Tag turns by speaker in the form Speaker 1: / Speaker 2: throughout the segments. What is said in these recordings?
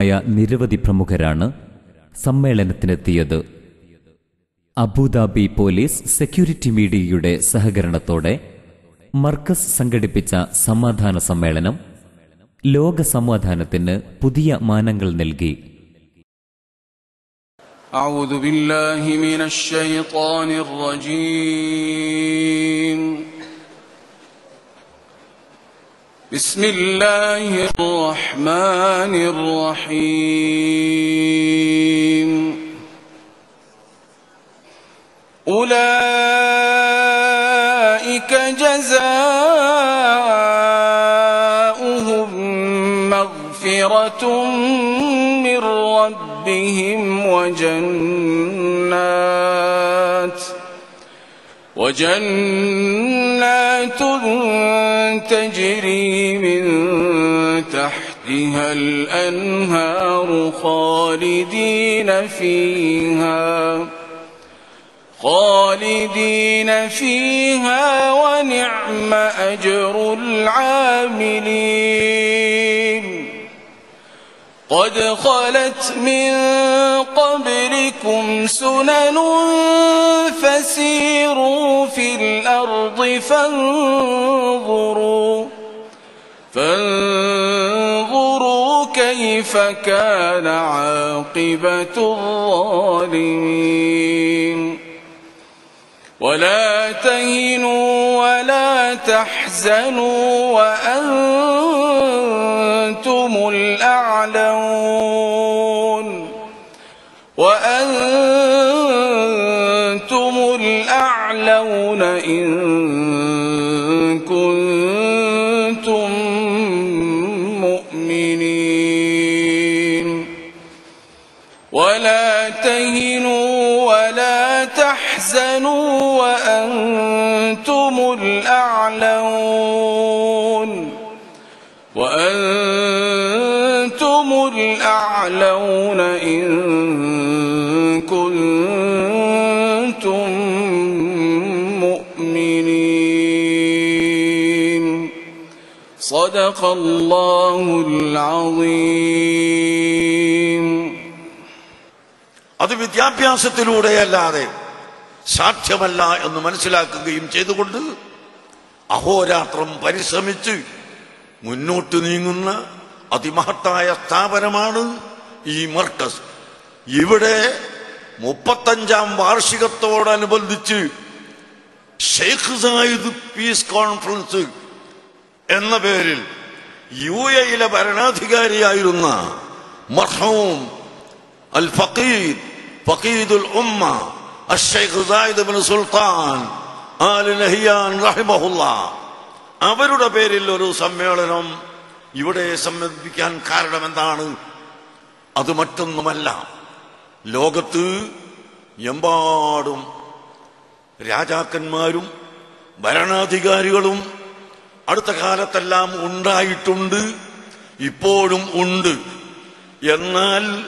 Speaker 1: ായ നിരവധി പ്രമുഖരാണ് സമ്മേളനത്തിനെത്തിയത് അബുദാബി പോലീസ് സെക്യൂരിറ്റി മീഡിയയുടെ സഹകരണത്തോടെ മർക്കസ് സംഘടിപ്പിച്ച സമാധാന സമ്മേളനം ലോക സമാധാനത്തിന് പുതിയ മാനങ്ങൾ നൽകി
Speaker 2: أعوذ بالله من الشيطان الرجيم بسم الله الرحمن الرحيم. أولئك جزاؤهم مغفرة من ربهم وجنات وجنات تجري من تحتها الأنهار خالدين فيها خالدين فيها ونعم أجر العاملين. قد خلت من قبلكم سنن فسيروا في الأرض فانظروا فانظروا كيف كان عاقبة الظالمين ولا تهنوا ولا تحزنوا وأنتم الأعلون وأنتم الأعلون إن تحزنوا وأنتم الأعلون وأنتم الأعلون إن كنتم مؤمنين صدق الله العظيم
Speaker 3: അത് വിദ്യാഭ്യാസത്തിലൂടെയല്ലാതെ സാധ്യമല്ല എന്ന് മനസ്സിലാക്കുകയും ചെയ്തുകൊണ്ട് അഹോരാത്രം പരിശ്രമിച്ച് മുന്നോട്ട് നീങ്ങുന്ന അതിമഹത്തായ സ്ഥാപനമാണ് ഈ മർക്കസ്. ഇവിടെ മുപ്പത്തഞ്ചാം വാർഷികത്തോടനുബന്ധിച്ച് ഷെയ്ഖ് സായിദ് പീസ് കോൺഫറൻസ് എന്ന പേരിൽ യു എയിലെ ഭരണാധികാരിയായിരുന്ന മർഹൂം അൽ ഫക്കീദ് ഫക്കീദുൽ ഉമ്മ സുൽത്താൻ ആൽ നഹിയാൻ റഹിമഹുല്ല. അവരുടെ പേരിൽ ഒരു സമ്മേളനം ഇവിടെ സംബന്ധിക്കാൻ കാരണം എന്താണ് അത് മറ്റൊന്നുമല്ല. ലോകത്ത് എമ്പാടും രാജാക്കന്മാരും ഭരണാധികാരികളും അടുത്ത കാലത്തെല്ലാം ഉണ്ടായിട്ടുണ്ട് ഇപ്പോഴും ഉണ്ട്. എന്നാൽ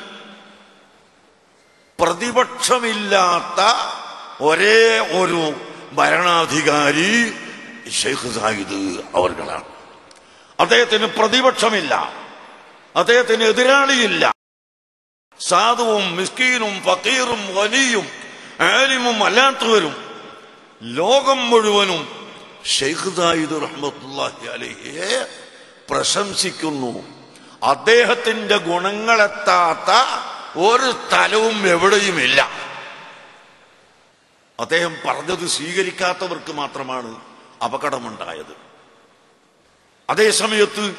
Speaker 3: പ്രതിപക്ഷമില്ലാത്ത ഒരേ ഒരു ഭരണാധികാരി ഷെയ്ഖ് സായിദ് അവർകളാണ്. അദ്ദേഹത്തിന് പ്രതിപക്ഷമില്ല. അദ്ദേഹത്തിന് എതിരാളിയില്ല. സാധുവും മിസ്കീനും ഫക്കീറും വലിയും ആലിമും അല്ലാത്തവരും ലോകം മുഴുവനും ഷെയ്ഖ് സായിദ് റഹ്മത്തുല്ലാഹി അലഹിയെ പ്രശംസിക്കുന്നു. അദ്ദേഹത്തിന്റെ ഗുണങ്ങളെത്താത്ത ഒരു സ്ഥലവും എവിടെയുമില്ല. അദ്ദേഹം പറഞ്ഞത് സ്വീകരിക്കാത്തവർക്ക് മാത്രമാണ് അപകടമുണ്ടായത്. അതേസമയത്ത്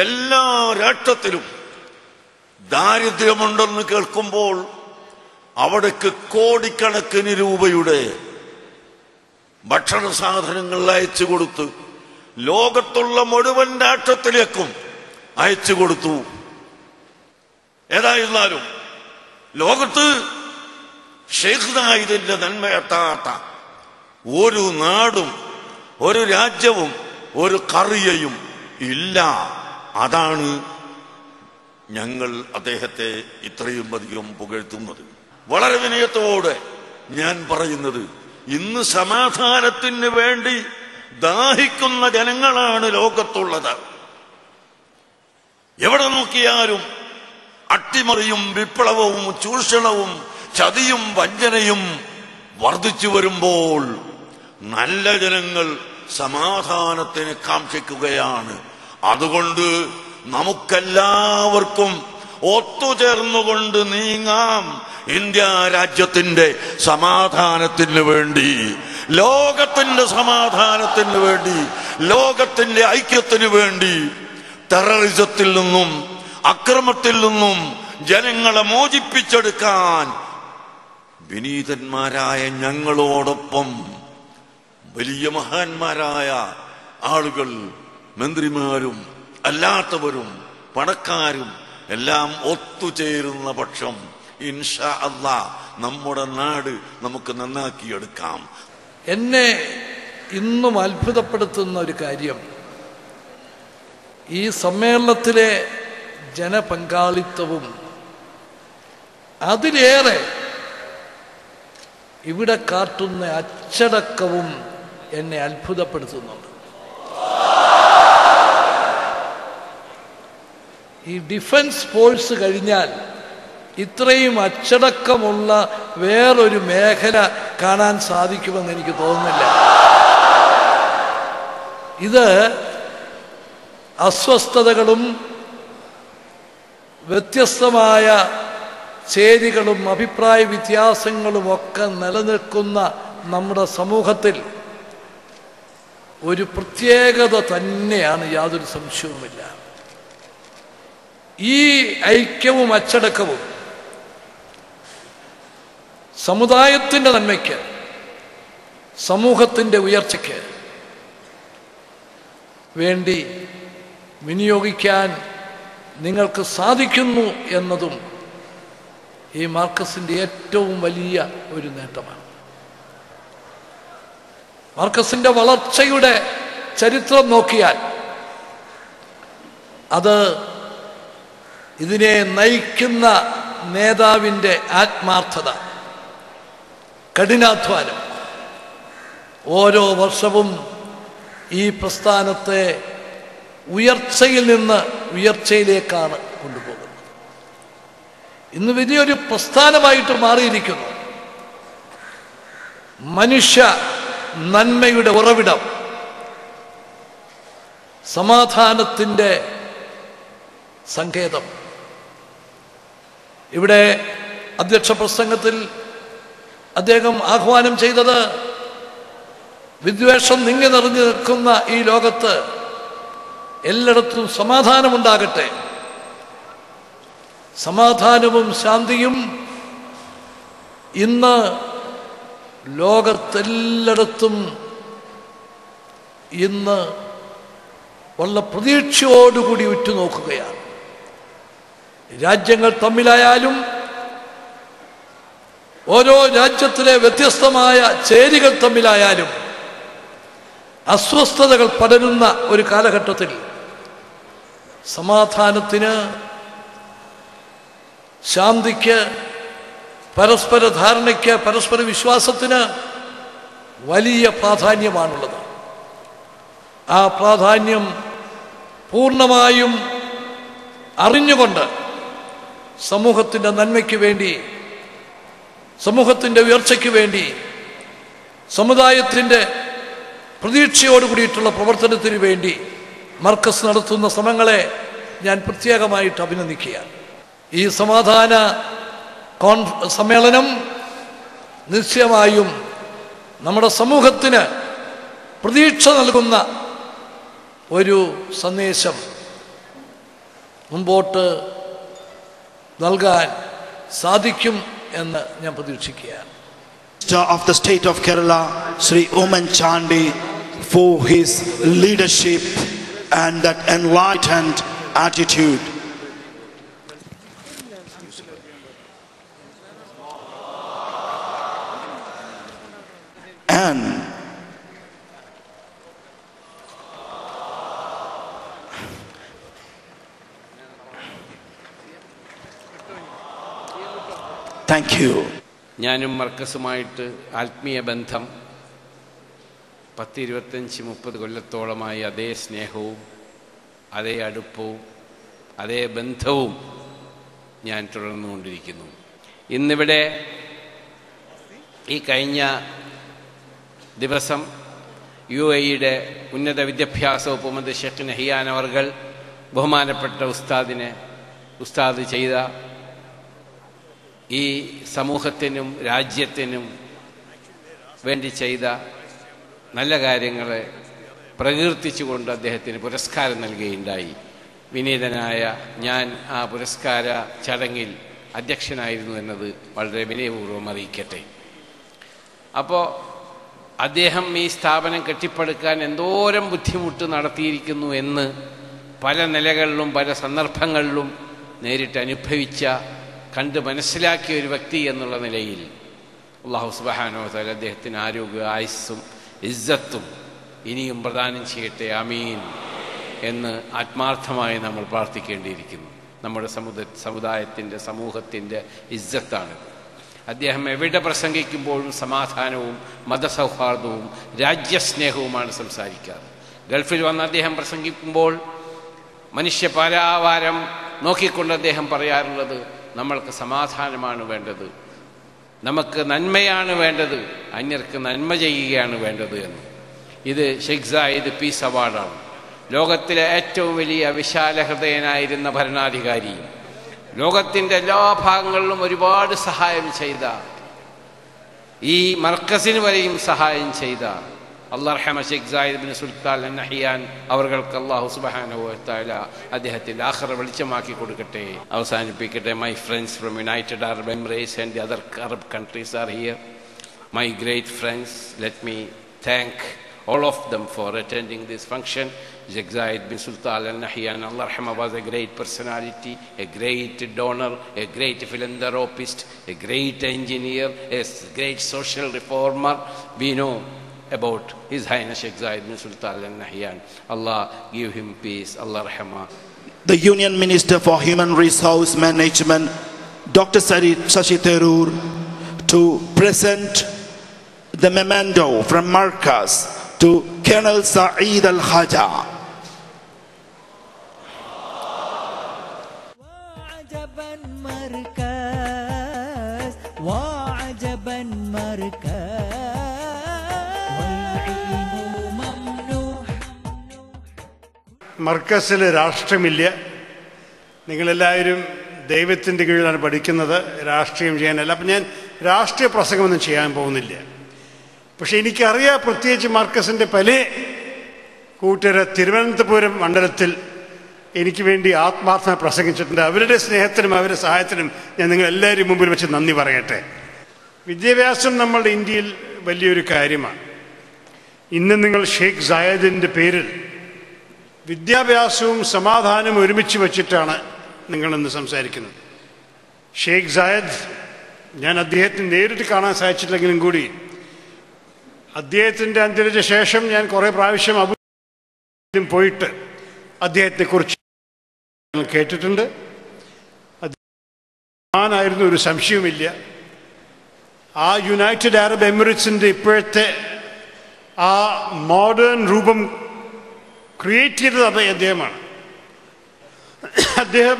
Speaker 3: എല്ലാ രാഷ്ട്രത്തിലും ദാരിദ്ര്യമുണ്ടെന്ന് കേൾക്കുമ്പോൾ അവിടേക്ക് കോടിക്കണക്കിന് രൂപയുടെ ഭക്ഷണ സാധനങ്ങൾ അയച്ചു കൊടുത്ത് ലോകത്തുള്ള മുഴുവൻ രാഷ്ട്രത്തിലേക്കും അയച്ചു കൊടുത്തു. ഏതായിരുന്നാലും ലോകത്ത് ഷെയ്ഖ് നായിദിന്റെ നന്മയെത്താത്ത ഒരു നാടും ഒരു രാജ്യവും ഒരു കറിയയും ഇല്ല. അതാണ് ഞങ്ങൾ അദ്ദേഹത്തെ ഇത്രയും അധികം പുകഴ്ത്തുന്നത്. വളരെ വിനയത്തോടെ ഞാൻ പറയുന്നത് ഇന്ന് സമാധാനത്തിന് വേണ്ടി ദാഹിക്കുന്ന ജനങ്ങളാണ് ലോകത്തുള്ളത്. എവിടെ നോക്കിയാലും അട്ടിമറിയും വിപ്ലവവും ചൂഷണവും ചതിയും വഞ്ചനയും വർദ്ധിച്ചു വരുമ്പോൾ നല്ല ജനങ്ങൾ സമാധാനത്തിന് കാക്ഷിക്കുകയാണ്. അതുകൊണ്ട് നമുക്കെല്ലാവർക്കും ഒത്തുചേർന്നുകൊണ്ട് നീങ്ങാം ഇന്ത്യ രാജ്യത്തിന്റെ സമാധാനത്തിന് വേണ്ടി ലോകത്തിന്റെ സമാധാനത്തിന് വേണ്ടി ലോകത്തിന്റെ ഐക്യത്തിന് വേണ്ടി ടെററിസത്തിൽ നിന്നും അക്രമത്തിൽ നിന്നും ജനങ്ങളെ മോചിപ്പിച്ചെടുക്കാൻ വിനീതന്മാരായ ഞങ്ങളോടൊപ്പം വലിയ മഹാന്മാരായ ആളുകൾ മന്ത്രിമാരും അല്ലാത്തവരും പണക്കാരും എല്ലാം ഒത്തുചേരുന്ന പക്ഷം ഇൻഷാ അല്ല നമ്മുടെ നാട് നമുക്ക് നന്നാക്കിയെടുക്കാം.
Speaker 4: എന്നെ ഇന്നും അത്ഭുതപ്പെടുത്തുന്ന ഒരു കാര്യം. ഈ സമ്മേളനത്തിലെ ജനപങ്കാളിത്തവും. അതിലേറെ ഇവിടെ കാട്ടുന്ന അച്ചടക്കവും എന്നെ അത്ഭുതപ്പെടുത്തുന്നുണ്ട്. ഈ ഡിഫൻസ് ഫോഴ്സ് കഴിഞ്ഞാൽ ഇത്രയും അച്ചടക്കമുള്ള വേറൊരു മേഖല കാണാൻ സാധിക്കുമെന്ന് എനിക്ക് തോന്നുന്നില്ല. ഇത് അസ്വസ്ഥതകളും വ്യത്യസ്തമായ ചേരികളും അഭിപ്രായ വ്യത്യാസങ്ങളും ഒക്കെ നിലനിൽക്കുന്ന നമ്മുടെ സമൂഹത്തിൽ ഒരു പ്രത്യേകത തന്നെയാണ് യാതൊരു സംശയവുമില്ല. ഈ ഐക്യവും അച്ചടക്കവും സമുദായത്തിന്റെ നന്മയ്ക്ക് സമൂഹത്തിന്റെ ഉയർച്ചയ്ക്ക് വേണ്ടി വിനിയോഗിക്കാൻ നിങ്ങൾക്ക് സാധിക്കുന്നു എന്നതും ഈ മാർക്കസിന്റെ ഏറ്റവും വലിയ ഒരു നേട്ടമാണ്. മാർക്കസിന്റെ വളർച്ചയുടെ ചരിത്രം നോക്കിയാൽ അത് ഇതിനെ നയിക്കുന്ന നേതാവിന്റെ ആത്മാർത്ഥത കഠിനാധ്വാനം. ഓരോ വർഷവും ഈ പ്രസ്ഥാനത്തെ ഉയർച്ചയിൽ നിന്ന് ഉയർച്ചയിലേക്കാണ് കൊണ്ടുപോകുന്നത്. ഇന്ന് വലിയൊരു പ്രസ്ഥാനമായിട്ട് മാറിയിരിക്കുന്നു. മനുഷ്യ നന്മയുടെ ഉറവിടം സമാധാനത്തിന്റെ സങ്കേതം. ഇവിടെ അധ്യക്ഷ പ്രസംഗത്തിൽ അദ്ദേഹം ആഹ്വാനം ചെയ്തത് വിദ്വേഷം നിങ്ങി നിറഞ്ഞു നിൽക്കുന്ന ഈ ലോകത്ത് എല്ലായിടത്തും സമാധാനമുണ്ടാകട്ടെ. സമാധാനവും ശാന്തിയും ഇന്ന് ലോകത്തെല്ലായിടത്തും ഇന്ന് ഉള്ള പ്രതീക്ഷയോടുകൂടി ഉറ്റുനോക്കുകയാണ്. രാജ്യങ്ങൾ തമ്മിലായാലും ഓരോ രാജ്യത്തിലെ വ്യത്യസ്തമായ ചേരികൾ തമ്മിലായാലും അസ്വസ്ഥതകൾ പടരുന്ന ഒരു കാലഘട്ടത്തിൽ സമാധാനത്തിന് ശാന്തിക്ക് പരസ്പര ധാരണയ്ക്ക് പരസ്പര വിശ്വാസത്തിന് വലിയ പ്രാധാന്യമാണുള്ളത്. ആ പ്രാധാന്യം പൂർണമായും അറിഞ്ഞുകൊണ്ട് സമൂഹത്തിന്റെ നന്മയ്ക്ക് വേണ്ടി സമൂഹത്തിന്റെ ഉയർച്ചയ്ക്ക് വേണ്ടി സമുദായത്തിന്റെ പ്രതീക്ഷയോട് കൂടിയിട്ടുള്ള പ്രവർത്തനത്തിന് വേണ്ടി മർക്കസ് നടത്തുന്ന ശ്രമങ്ങളെ ഞാൻ പ്രത്യേകമായിട്ട് അഭിനന്ദിക്കുകയാണ്. ഈ സമാധാന സമ്മേളനം നിശ്ചയമായും നമ്മുടെ സമൂഹത്തിന് പ്രതീക്ഷ നൽകുന്ന ഒരു സന്ദേശം മുമ്പോട്ട് നൽകാൻ സാധിക്കും എന്ന് ഞാൻ പ്രതീക്ഷിക്കുകയാണ്.
Speaker 5: Of the state of Kerala, Sri Oman Chandi, for his leadership and that enlightened attitude. And thank you.
Speaker 6: ഞാനും മർക്കസുമായിട്ട് ആത്മീയ ബന്ധം പത്ത് ഇരുപത്തഞ്ച് മുപ്പത് കൊല്ലത്തോളമായി അതേ സ്നേഹവും അതേ അടുപ്പവും അതേ ബന്ധവും ഞാൻ തുടർന്നുകൊണ്ടിരിക്കുന്നു. ഇന്നിവിടെ ഈ കഴിഞ്ഞ ദിവസം യു എയുടെ ഉന്നത വിദ്യാഭ്യാസ ഉപമന്ത്രി മന്ത്രി ഷെഖ് നഹിയാൻ അവർകൾ ബഹുമാനപ്പെട്ട ഉസ്താദിനെ ഉസ്താദ് ചെയ്ത ഈ സമൂഹത്തിനും രാജ്യത്തിനും വേണ്ടി ചെയ്ത നല്ല കാര്യങ്ങളെ പ്രകീർത്തിച്ചുകൊണ്ട് അദ്ദേഹത്തിന് പുരസ്കാരം നൽകുകയുണ്ടായി. വിനീതനായ ഞാൻ ആ പുരസ്കാര ചടങ്ങിൽ അധ്യക്ഷനായിരുന്നു എന്നത് വളരെ വിനയപൂർവം അറിയിക്കട്ടെ. അപ്പോൾ അദ്ദേഹം ഈ സ്ഥാപനം കെട്ടിപ്പടുക്കാൻ എന്തോരം ബുദ്ധിമുട്ട് നടത്തിയിരിക്കുന്നു എന്ന് പല നിലകളിലും പല സന്ദർഭങ്ങളിലും നേരിട്ട് അനുഭവിച്ച കണ്ട് മനസ്സിലാക്കിയ ഒരു വ്യക്തി എന്നുള്ള നിലയിൽ അള്ളാഹു സുബാനോ തല അദ്ദേഹത്തിന് ആരോഗ്യ ആയുസ്സും ഇസ്സത്തും ഇനിയും പ്രദാനം ചെയ്യട്ടെ അമീൻ എന്ന് ആത്മാർത്ഥമായി നമ്മൾ പ്രാർത്ഥിക്കേണ്ടിയിരിക്കുന്നു. നമ്മുടെ സമുദ സമുദായത്തിന്റെ സമൂഹത്തിന്റെ ഇസ്സത്താണിത് അദ്ദേഹം എവിടെ പ്രസംഗിക്കുമ്പോഴും സമാധാനവും മതസൗഹാർദ്ദവും രാജ്യസ്നേഹവുമാണ് സംസാരിക്കാറ്. ഗൾഫിൽ വന്ന് അദ്ദേഹം പ്രസംഗിക്കുമ്പോൾ മനുഷ്യ പരാവാരം നോക്കിക്കൊണ്ട് അദ്ദേഹം പറയാറുള്ളത് നമ്മൾക്ക് സമാധാനമാണ് വേണ്ടത്. നമുക്ക് നന്മയാണ് വേണ്ടത്. അന്യർക്ക് നന്മ ചെയ്യുകയാണ് വേണ്ടത് എന്ന്. ഇത് ഷെയ്ഖ് സായിദ് പീസ് അവാർഡാണ് ലോകത്തിലെ ഏറ്റവും വലിയ വിശാല ഹൃദയനായിരുന്ന ഭരണാധികാരി. ലോകത്തിന്റെ എല്ലാ ഭാഗങ്ങളിലും ഒരുപാട് സഹായം ചെയ്ത. ഈ മർക്കസിന് വരെയും സഹായം ചെയ്ത. അള്ളാഹമ Sheikh Zayed bin Sultan Nahyan അവർക്ക് അള്ളാഹു സുബാനുവല അദ്ദേഹത്തിൻ്റെ ആഹ്റ വെളിച്ചമാക്കി കൊടുക്കട്ടെ അവസാനിപ്പിക്കട്ടെ my friends from United Arab Emirates and the other Arab countries are here my great friends, let me thank all of them for attending this function. Sheikh Zayed bin Sultan al Nahyan, Allah Rahma, was a great personality, a great donor, a great philanthropist, a great engineer, a s- great social reformer. We know about His Highness Sheikh Zayed bin Sultan al Nahyan. Allah give him peace, Allah Rahma.
Speaker 5: the Union Minister for Human Resource Management, Dr. Sashi Therur, to present the memento from Marcus to Colonel Saeed Al
Speaker 7: മർക്കസിൽ രാഷ്ട്രമില്ല. നിങ്ങളെല്ലാവരും ദൈവത്തിന്റെ കീഴിലാണ് പഠിക്കുന്നത്. രാഷ്ട്രീയം ചെയ്യാനല്ല. അപ്പം ഞാൻ രാഷ്ട്രീയ പ്രസംഗമൊന്നും ചെയ്യാൻ പോകുന്നില്ല. പക്ഷേ എനിക്കറിയാം പ്രത്യേകിച്ച് മർക്കസിന്റെ പല കൂട്ടുകാരെ തിരുവനന്തപുരം മണ്ഡലത്തിൽ എനിക്ക് വേണ്ടി ആത്മാർത്ഥമായി പ്രസംഗിച്ചിട്ടുണ്ട്. അവരുടെ സ്നേഹത്തിനും അവരുടെ സഹായത്തിനും ഞാൻ നിങ്ങളെല്ലാവരും മുമ്പിൽ വെച്ച് നന്ദി പറയട്ടെ. വിദ്യാഭ്യാസം നമ്മളുടെ ഇന്ത്യയിൽ വലിയൊരു കാര്യമാണ്. ഇന്ന് നിങ്ങൾ ഷെയ്ഖ് സായദിന്റെ പേരിൽ വിദ്യാഭ്യാസവും സമാധാനവും ഒരുമിച്ച് വച്ചിട്ടാണ് നിങ്ങളിന്ന് സംസാരിക്കുന്നത്. ഷെയ്ഖ് സായദ് ഞാൻ അദ്ദേഹത്തിന് നേരിട്ട് കാണാൻ സാധിച്ചിട്ടില്ലെങ്കിലും കൂടി അദ്ദേഹത്തിന്റെ അന്തരിച്ച ശേഷം ഞാൻ കുറേ പ്രാവശ്യം അബുദാബിയിലും പോയിട്ട് അദ്ദേഹത്തെ കുറിച്ച് കേട്ടിട്ടുണ്ട്. ആനായിരുന്നു ഒരു സംശയവുമില്ല. ആ യുണൈറ്റഡ് അറബ് എമിറേറ്റ്സിന്റെ ഇപ്പോഴത്തെ ആ മോഡേൺ രൂപം ക്രിയേറ്റ് ചെയ്തത് അത് അദ്ദേഹമാണ്. അദ്ദേഹം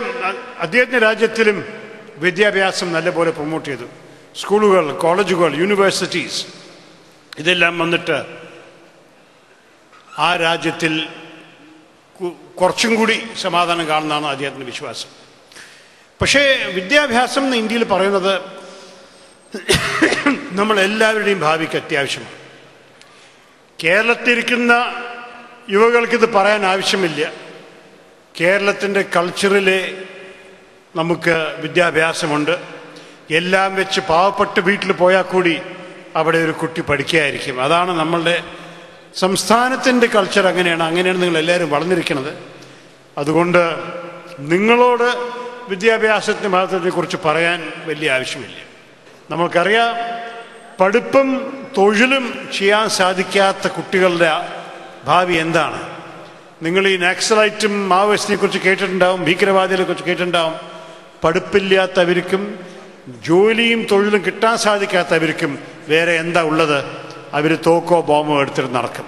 Speaker 7: അദ്ദേഹത്തിന്റെ രാജ്യത്തിലും വിദ്യാഭ്യാസം നല്ലപോലെ പ്രൊമോട്ട് ചെയ്തു. സ്കൂളുകൾ കോളേജുകൾ യൂണിവേഴ്സിറ്റീസ് ഇതെല്ലാം വന്നിട്ട് ആ രാജ്യത്തിൽ കുറച്ചും കൂടി സമാധാനം കാണുന്നതാണ് അദ്ദേഹത്തിന്റെ വിശ്വാസം. പക്ഷേ വിദ്യാഭ്യാസം എന്ന് ഇന്ത്യയിൽ പറയുന്നത് നമ്മളെല്ലാവരുടെയും ഭാവിക്ക് അത്യാവശ്യമാണ്. കേരളത്തിലിരിക്കുന്ന യുവകൾക്കിത് പറയാൻ ആവശ്യമില്ല. കേരളത്തിന്റെ കൾച്ചറിലെ നമുക്ക് വിദ്യാഭ്യാസമുണ്ട്. എല്ലാം വെച്ച് പാവപ്പെട്ട് വീട്ടിൽ പോയാൽ കൂടി അവിടെ ഒരു കുട്ടി പഠിക്കുകയായിരിക്കും അതാണ് നമ്മളുടെ സംസ്ഥാനത്തിന്റെ കൾച്ചർ അങ്ങനെയാണ്. അങ്ങനെയാണ് നിങ്ങൾ എല്ലാവരും വളർന്നിരിക്കുന്നത്. അതുകൊണ്ട് നിങ്ങളോട് വിദ്യാഭ്യാസത്തിന്റെ മഹത്വത്തെക്കുറിച്ച് പറയാൻ വലിയ ആവശ്യമില്ല. നമുക്കറിയാം പഠിപ്പും തൊഴിലും ചെയ്യാൻ സാധിക്കാത്ത കുട്ടികളുടെ ഭാവി എന്താണ്? നിങ്ങൾ ഈ നാക്സലൈറ്റും മാവോയിസ്റ്റിനെ കുറിച്ച് കേട്ടിട്ടുണ്ടാവും ഭീകരവാദികളെ കുറിച്ച് കേട്ടിട്ടുണ്ടാവും. പഠിപ്പില്ലാത്തവർക്കും ജോലിയും തൊഴിലും കിട്ടാൻ സാധിക്കാത്തവർക്കും വേറെ എന്താ ഉള്ളത്? അവർ തോക്കോ ബോമോ എടുത്തിട്ട് നടക്കും.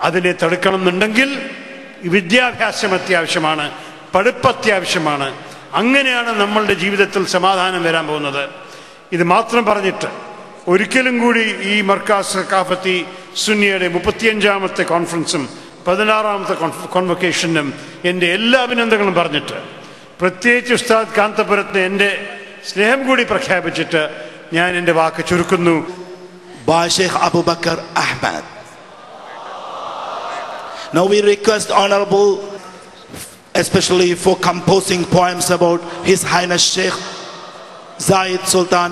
Speaker 7: അതിനെ തടുക്കണം എന്നുണ്ടെങ്കിൽ വിദ്യാഭ്യാസം അത്യാവശ്യമാണ് പഠിപ്പ് അത്യാവശ്യമാണ്. അങ്ങനെയാണ് നമ്മളുടെ ജീവിതത്തിൽ സമാധാനം വരാൻ പോകുന്നത്. ഇത് മാത്രം പറഞ്ഞിട്ട് ഒരിക്കലും കൂടി ഈ മർക്കാസ് കാഫത്തി സുന്നിയുടെ മുപ്പത്തിയഞ്ചാമത്തെ കോൺഫറൻസും പതിനാറാമത്തെ കോൺവൊക്കേഷനും എന്റെ എല്ലാ അഭിനന്ദനങ്ങളും പറഞ്ഞിട്ട് പ്രത്യേകിച്ച് ഉസ്താദ് കാന്തപുരത്തിന് എന്റെ സ്നേഹം കൂടി പ്രഖ്യാപിച്ചിട്ട് ഞാൻ എന്റെ വാക്ക് ചുരുക്കുന്നു
Speaker 5: ബാഷേഖ് Abubakar Ahmad. Now we request Honorable, especially for composing poems about His Highness Sheikh Zayed Sultan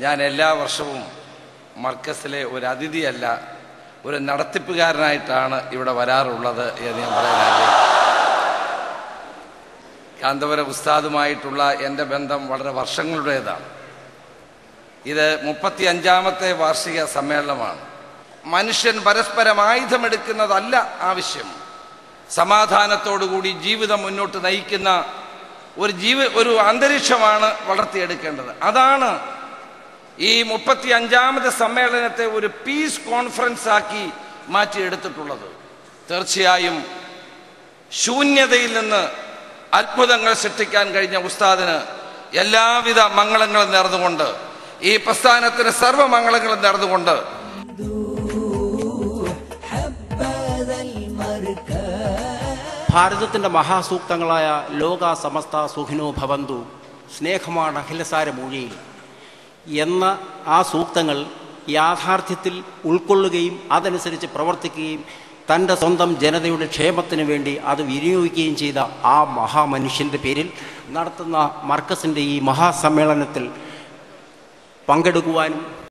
Speaker 8: ഞാൻ എല്ലാ വർഷവും മർക്കസിലെ ഒരു അതിഥിയല്ല ഒരു നടത്തിപ്പുകാരനായിട്ടാണ് ഇവിടെ വരാറുള്ളത് എന്ന് ഞാൻ കാന്തപുരം കാന്തപുര ഉസ്താദുമായിട്ടുള്ള എന്റെ ബന്ധം വളരെ വർഷങ്ങളുടേതാണ്. ഇത് മുപ്പത്തി അഞ്ചാമത്തെ വാർഷിക സമ്മേളനമാണ്. മനുഷ്യൻ പരസ്പരം ആയുധമെടുക്കുന്നതല്ല ആവശ്യം. സമാധാനത്തോടുകൂടി ജീവിതം മുന്നോട്ട് നയിക്കുന്ന ഒരു ജീവ ഒരു അന്തരീക്ഷമാണ് വളർത്തിയെടുക്കേണ്ടത്. അതാണ് ഈ മുപ്പത്തി അഞ്ചാമത് സമ്മേളനത്തെ ഒരു പീസ് കോൺഫറൻസ് ആക്കി മാറ്റിയെടുത്തിട്ടുള്ളത്. തീർച്ചയായും ശൂന്യതയിൽ നിന്ന് അത്ഭുതങ്ങൾ സൃഷ്ടിക്കാൻ കഴിഞ്ഞ ഉസ്താദിന് എല്ലാവിധ മംഗളങ്ങളും നേർന്നുകൊണ്ട് ഈ പ്രസ്ഥാനത്തിന് സർവമംഗളങ്ങളും നേർന്നുകൊണ്ട്
Speaker 9: ഭാരതത്തിന്റെ മഹാസൂക്തങ്ങളായ ലോക സമസ്ത സുഖിനോ ഭവന്തു സ്നേഹമാണ് അഖിലസാര മൊഴിയിൽ. എന്ന ആ സൂക്തങ്ങൾ യാഥാർത്ഥ്യത്തിൽ ഉൾക്കൊള്ളുകയും അതനുസരിച്ച് പ്രവർത്തിക്കുകയും തന്റെ സ്വന്തം ജനതയുടെ ക്ഷേമത്തിന് വേണ്ടി അത് വിനിയോഗിക്കുകയും ചെയ്ത ആ മഹാമനുഷ്യന്റെ പേരിൽ നടത്തുന്ന മർക്കസിന്റെ ഈ മഹാസമ്മേളനത്തിൽ പങ്കെടുക്കുവാനും